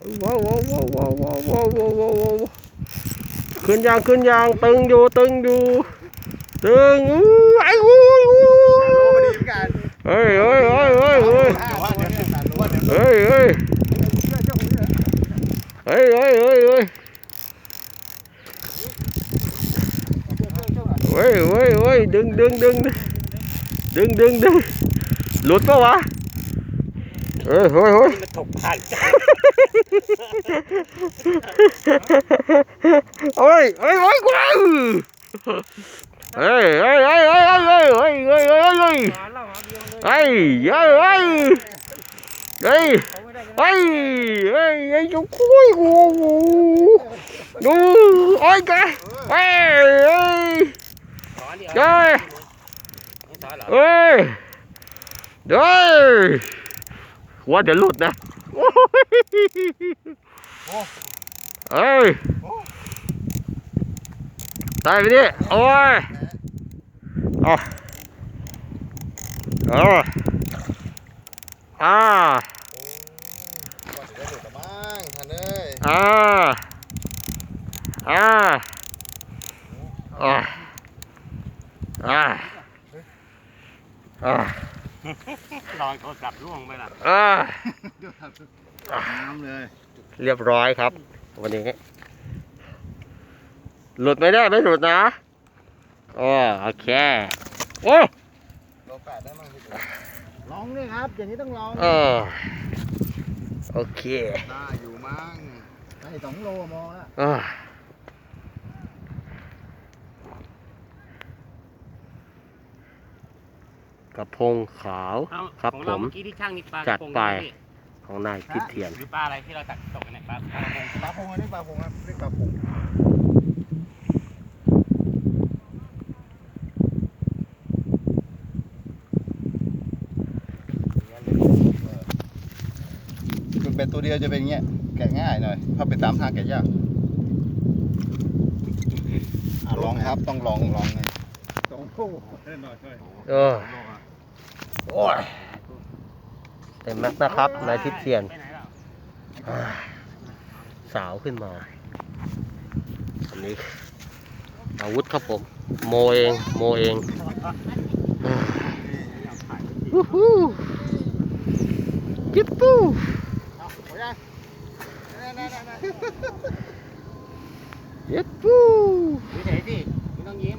ว้าวว้าวว้าวว้าวว้าวว้าวว้าวว้าวว้าวขึ้นยางขึ้นยางตึงอยู่ตึงอยู่ตึงอู้ไอ้อู้อู้เฮ้ยเฮ้ยเฮ้ยเฮ้ยเฮ้ยแต่ว่าเดี๋ยวแต่ว่าเดี๋ยวเฮ้ยเฮ้ยเฮ้ยเฮ้ยเฮ้ยเฮ้ยเฮ้ยเฮ้ยเฮ้ยดึงดึงดึงดึงดึงดึงหลุดปะวะ เฮ้ยเฮ้ยเฮ้ยมันตกผ่านใจเฮ้ยเฮ้ยเฮ้ยกูเฮ้ยเฮ้ยเฮ้ยเฮ้ยเฮ้ยเฮ้ยเฮ้ยเฮ้ยเฮ้ยเฮ้ยมาเล่าหาเดียวเลยเฮ้ยเฮ้ยเฮ้ยเฮ้ยเขาไม่ได้กันเฮ้ยเฮ้ยเฮ้ยจุกุยกูดูโอ้ยแกเฮ้ยเฮ้ยสอนเดียวเฮ้ยสอนเหรอเฮ้ย หัวเดี๋ยวหลุดนะเอ้ยตายไปดิโอ้ยอ๋ออ๋ออ่าอ่าอ่าอ่าอ่า ลองโทรศัพท์ล่วงไปล่ะอ่าน้ำเลย เรียบร้อยครับ วันนี้ หลุดไม่ได้ไม่หลุดนะโอ้โอเคโอ้โลแปดได้มั้งพี่ติ๋วลองนี่ครับ อย่างนี้ต้องลอง เออโอเค ได้อยู่มั้งได้สองโลมองแล้ว อ่า กระพงขาวเอาครับของผเราม เมื่อกี้ที่ช่างนี่ปลาจัดกระพงไปนะพี่ของนายพิเทียน หรือปลาอะไรที่เราตักตกกันเนี่ยปลาปลากระพงปลาพงอันนี้ปลาพงครับเรียกปลาพงคือเป็นตัวเดียวจะเป็นอย่างเงี้ย แกะง่ายหน่อย ถ้าเป็นตามทางแกะยากอะลองครับ ต้องลองลองเลยสองคู่หน่อยเออ โอ้ยเต็มแม็กซ์นะครับ นายทิพย์เทียนไปไหนแล้วอ่าสาวขึ้นมา อันนี้ อาวุธครับผม โมเอง โมเองอ่าวู้ฮู้จิ๊บปูจิ๊บปูเฉยๆสิไม่ต้องยิ้ม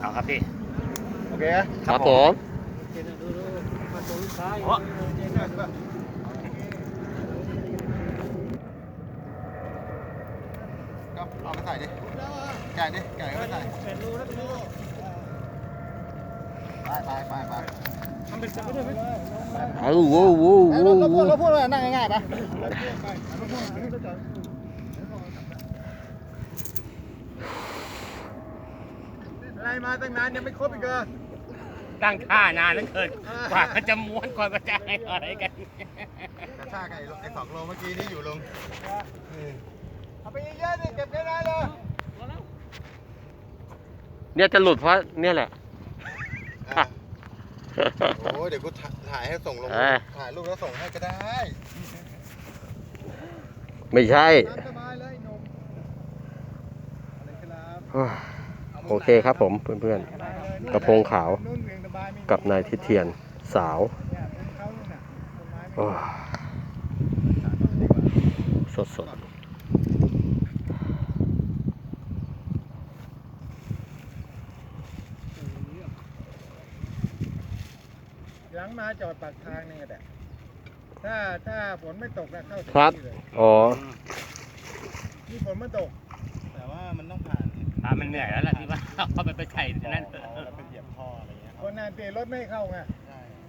เอา ครับพี่ โอเคไหมครับผมโอ้ก็เอาไปใส่ดิแกะดิแกะไปใส่ไปไปไปไปเอาโว้โว้เอ้ยโว้เราพูโว้ดเราพูดว่านั่งง่ายๆปะอะไร มาตั้งนานยังไม่ครบอีกเหรอตั้งท่านานเหลือเกินกว่ามันจะม้วนกว่ามันจะอะไรกันกระชากไอ้ไอ้สองโลเมื่อกี้นี่อยู่ลงเอาไปเยอะๆดิเก็บได้เลยเนี่ยจะหลุดเพราะเนี่ยแหละโอ้ยเดี๋ยวกูถ่ายให้ส่งลง เอ้ยถ่ายรูปแล้วส่งให้ก็ได้ไม่ใช่ตามสบายเลยหนุ่มอะไรครับ โอ เคครับผมเพื่อนๆกระพงขาวนุ่นเองสบายมีกับนายทิเทียนสาวเนี่ยเป็นเขานู่นน่ะต้นไม้ไม่โอ้สดสดหลังมาจอดปากทางนี่แหละถ้าถ้าฝนไม่ตกนะเข้าถึงครับที่เลยอ๋อ นี่ฝนไม่ตก แต่ว่ามันต้องผ่าน ปลามันเหนื่อยแล้วล่ะที่ว่าเอาไปไปใส่ที่นั่นเถอะเป็นเหยียบท่ออะไรเงี้ยคนนั้นเตะรถไม่ให้เข้าไง